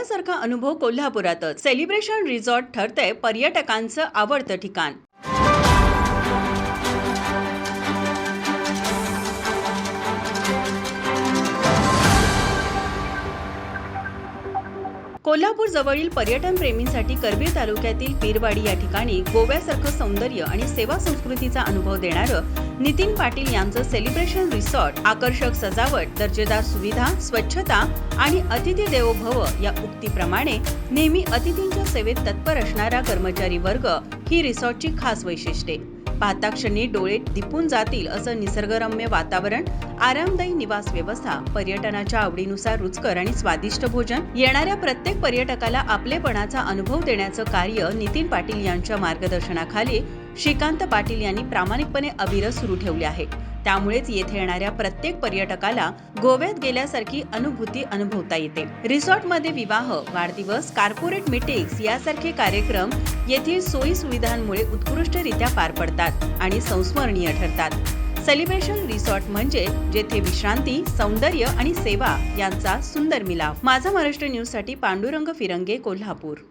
गोव्यासारखा अनुभव कोल्हापुरातच. Celebration resort ठरतंय पर्यटकांचं आवडतं ठिकाण. कोल्हापूर जवळील पर्यटन प्रेमींसाठी करवीर तालुक्यातील पीरवाडी या ठिकाणी गोव्यासारखं सौंदर्य आणि सेवा संस्कृतीचा अनुभव देणारं नितीन पाटील यांचं सेलिब्रेशन रिसॉर्ट आकर्षक सजावट दर्जेदार सुविधा स्वच्छता आणि अतिथी देवो भव या उक्तीप्रमाणे नेहमी अतिथींच्या सेवेत तत्पर असणारा कर्मचारी वर्ग ही रिसॉर्टची खास वैशिष्ट्ये. पाहताक्षणी डोळे दिपून जातील असं निसर्गरम्य वातावरण आरामदायी निवास व्यवस्था पर्यटनाच्या आवडीनुसार रुचकर आणि स्वादिष्ट भोजन येणाऱ्या प्रत्येक पर्यटकाला आपलेपणाचा अनुभव देण्याचं कार्य नितीन पाटील यांच्या मार्गदर्शनाखाली श्रीकांत पाटील यांनी प्रामाणिकपणे अविरत सुरू ठेवले आहे. त्यामुळेच येथे येणाऱ्या प्रत्येक पर्यटकाला गोव्यात गेल्यासारखी अनुभूती अनुभवता येते. रिसॉर्टमध्ये विवाह वाढदिवस कार्पोरेट मीटिंग्स यासारखे कार्यक्रम येथील सोयी सुविधांमुळे उत्कृष्टरित्या पार पडतात आणि संस्मरणीय ठरतात. सेलिब्रेशन रिसॉर्ट म्हणजे जेथे विश्रांती सौंदर्य आणि सेवा यांचा सुंदर मिलाफ. माझा महाराष्ट्र न्यूजसाठी पांडुरंग फिरंगे कोल्हापूर.